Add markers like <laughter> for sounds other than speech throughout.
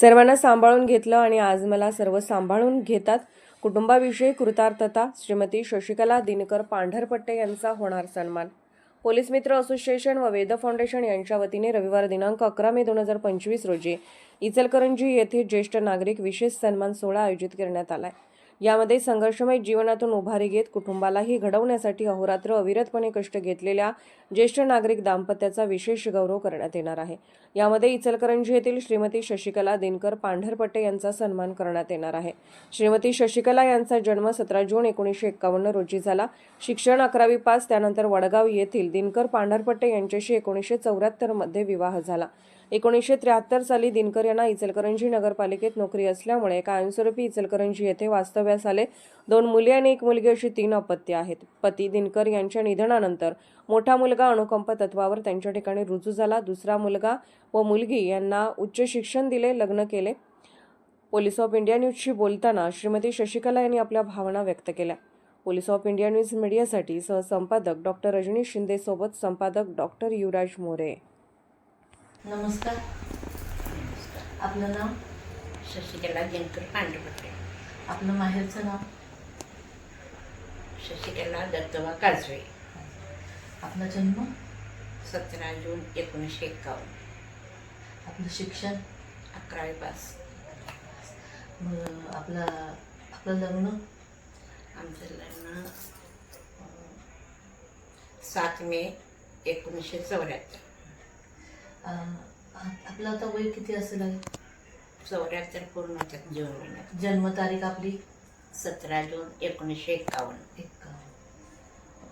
सर्वांना सांभाळून घेतलं आणि आज मला सर्व सांभाळून घेतात. कुटुंबाविषयी कृतार्थता श्रीमती शशिकला दिनकर पांढरपट्टे यांचा होणार सन्मान. पोलीस मित्र असोसिएशन व वेद फाउंडेशन यांच्या वतीने रविवार दिनांक अकरा मे दोन हजार पंचवीस रोजी इचलकरंजी येथे ज्येष्ठ नागरिक विशेष सन्मान सोहळा आयोजित करण्यात आला आहे यामध्ये संघर्षमय जीवनातून उभारी घेत कुटुंबालाही घडवण्यासाठी अहोरात्र अविरतपणे कष्ट घेतलेल्या ज्येष्ठ नागरिक दाम्पत्याचा विशेष गौरव करण्यात येणार आहे. यामध्ये इचलकरंजी येथील श्रीमती शशिकला दिनकर पांढरपट्टे यांचा सन्मान करण्यात येणार आहे. श्रीमती शशिकला यांचा जन्म सतरा जून एकोणीसशे एक्कावन्न रोजी झाला. शिक्षण अकरावी पास त्यानंतर वडगाव येथील दिनकर पांढरपट्टे यांच्याशी एकोणीसशे चौऱ्याहत्तरमध्ये विवाह झाला. एकोणीसशे त्र्याहत्तर साली दिनकर यांना इचलकरंजी नगरपालिकेत नोकरी असल्यामुळे कायमस्वरूपी इचलकरंजी येथे वास्तव्यास आले. दोन मुली आणि एक मुलगी अशी तीन अपत्य आहेत. पती दिनकर यांच्या निधनानंतर मोठा मुलगा अनुकंप तत्वावर त्यांच्या ठिकाणी रुजू झाला. दुसरा मुलगा व मुलगी यांना उच्च शिक्षण दिले लग्न केले. पोलीस ऑफ इंडिया न्यूजशी बोलताना श्रीमती शशिकला यांनी आपल्या भावना व्यक्त केल्या. पोलीस ऑफ इंडिया न्यूज मीडियासाठी सहसंपादक डॉक्टर रजनीश शिंदेसोबत संपादक डॉक्टर युवराज मोरे. नमस्कार. आपलं नाव? शशिकला दिनकर पांढरपट्टे आपलं माहेरचं नाव? शशिकला दत्तवा काजवे. आपला जन्म? सतरा जून एकोणीसशे एक्कावन्न आपलं शिक्षण? अकरावी पास. मग आपलं आपलं लग्न? आमचं लग्न सात मे एकोणीसशे चौऱ्याहत्तर. आपलं आता वय किती असेल? चौऱ्याहत्तर पूर्ण जून महिन्यात. जन्मतारीख आपली? सतरा जून एकोणीसशे एक्कावन्न एक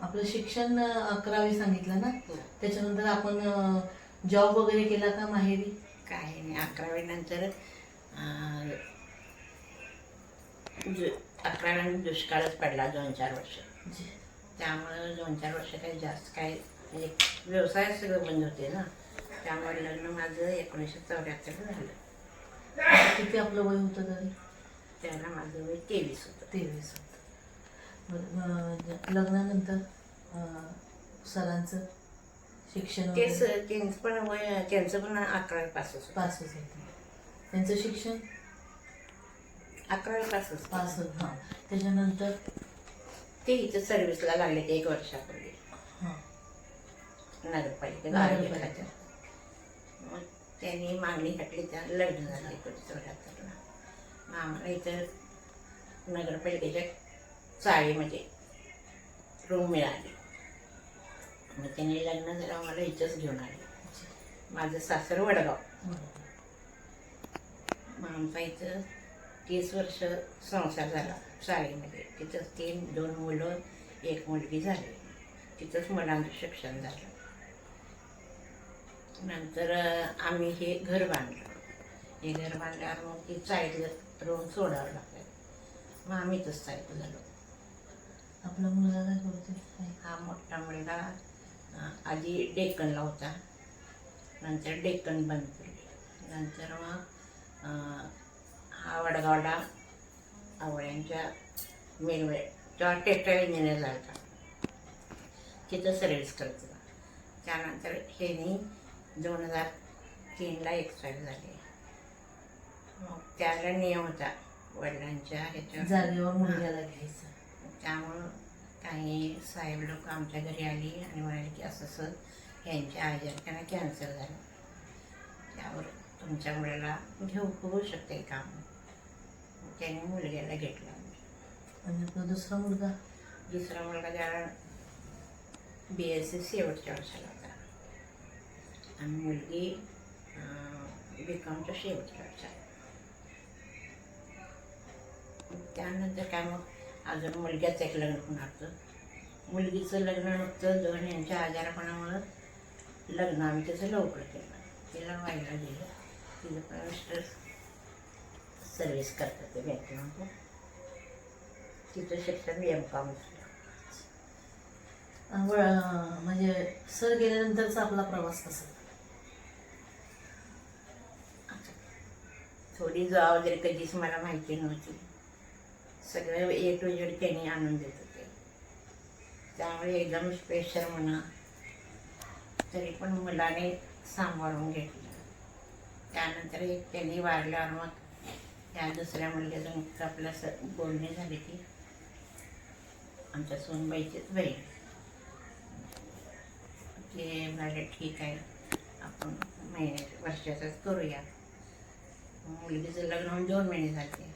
आपलं शिक्षण अकरावी सांगितलं ना? हो. त्याच्यानंतर आपण जॉब वगैरे केला का माहेरी? काही नाही अकरावी नंतर अकरावी दुष्काळच पडला दोन चार वर्ष. त्यामुळं दोन चार वर्ष काही जास्त काही म्हणजे व्यवसाय सगळं बंद होते ना? त्यामुळे लग्न माझं एकोणीसशे चौऱ्याहत्तर झालं. किती आपलं वय होतं तरी? त्याला माझं वय तेवीस होतं. तेवीस होतं. लग्नानंतर सरांचं शिक्षण तेच त्यांचं पण वय त्यांचं पण अकरावी पासच होतं. पासच होतं. त्यांचं शिक्षण? अकरावी पासच पास होत हां. त्याच्यानंतर? ते इथं सर्व्हिसला लागले ते एक वर्षापूर्वी. हां. नगरपालिकेत नगरपालिकेत. मग त्यांनी मागणी घातली त्या लग्न झालं एकोणीस चौऱ्याहत्तरला मग आम्हाला इथं नगरपालिकेच्या चाळीमध्ये रूम मिळाली. मग त्यांनी लग्न झालं आम्हाला इथंच घेऊन आले. माझं सासर वडगाव. मग आमचा इथं तीस वर्ष संसार झाला शाळेमध्ये. तिथंच तीन दोन मुलं एक मुलगी झाली. तिथंच मुलांचं शिक्षण झालं. नंतर आम्ही हे घर बांधलं. हे घर बांधल्यावर मग ती चाळीतलं रूम सोडावं लागतं मग आम्ही इथंच चाळीत झालो. आपला मुलगा काय करतो हा मोठा मुलगा आधी डेक्कनला होता. नंतर डेक्कन बंद केली. नंतर मग हा वडगावला आवळ्यांच्या मिरवे तेव्हा टेक्टर इंजिनियर झाला तिथं सर्व्हिस करत होता. त्यानंतर ह्यानी दोन हजार तीनला एक्सपायर झाले. मग त्याला नियम होता. वडिलांच्या जागेवर मुलग्याला घ्यायचं. त्यामुळं काही साहेब लोक आमच्या घरी आली आणि म्हणाले की असं असं यांच्या आजार त्यांना कॅन्सर झालं. त्यावर तुमच्या मुलाला घेऊ होऊ शकते काम मग त्यांनी मुलग्याला घेतलं. आणि आपला दुसरा मुलगा? दुसरा मुलगा त्याला बी एस सी शेवटच्या वर्षाला होता. आणि मुलगी बीकॉमच्या कॉमच्या त्यानंतर काय मग? अजून मुलग्याचं एक लग्न होणार. होतं मुलगीचं लग्न नव्हतं दोन यांच्या आजारपणामुळं लग्न आम्ही त्याचं लवकर केलं. तिला व्हायला दिलं. तिचं पण मिस्टर सर्विस करतात ते बँकेमध्ये तिचं शिक्षण एम कॉम म्हणजे सर गेल्यानंतरचा आपला प्रवास कसा? थोडी जबाबदारी कधीच मला माहिती नव्हती. सगळं ए टू जेड त्यांनी आणून देत होते. त्यामुळे एकदम स्पेशल म्हणा तरी पण मुलाने सांभाळून घेतलं. त्यानंतर एक त्यांनी वारल्यावर मग त्या दुसऱ्या मुलग्याचं आपल्या स बोलणी झाली की आमच्या सोनबाईचीच बहीण. ते म्हणाले ठीक आहे. आपण महिन्यात वर्षाचाच करूया. मुलगीचं लग्न होऊन दोन महिने झाले.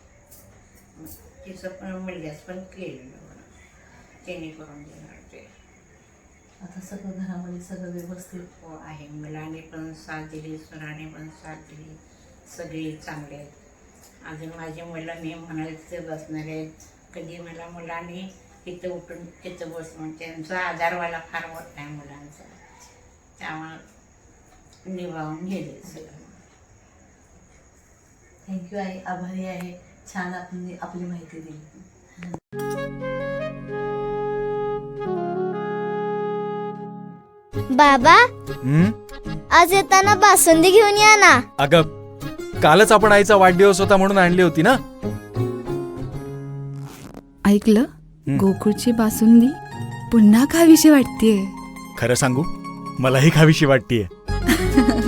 तिचं पण मुलग्याच पण केलेलं म्हणा त्यांनी करून देणार ते. आता सगळं घरामध्ये सगळं व्यवस्थित? हो आहे. मुलाने पण साथ दिली सुनाने पण साथ दिली. सगळे चांगले आहेत. अजून माझी मुलं मी म्हणाल तिथे बसणार आहेत कधी मला मुलाने तिथं उठून तिथं बस म्हणून त्यांचा आधार मला फार मोठा आहे मुलांचा. त्यामुळं निभावून गेले सगळं. थँक्यू आहे आभारी आहे. छान आपली आपली माहिती दिली. बाबा हं? आज येताना बासुंदी घेऊन या ना. अगं कालच आपण आईचा वाढदिवस होता म्हणून आणली होती ना? ऐकलं? गोकुळची बासुंदी पुन्हा खावीशी वाटतेय. खरं सांगू मलाही खावीशी वाटतीये. <laughs>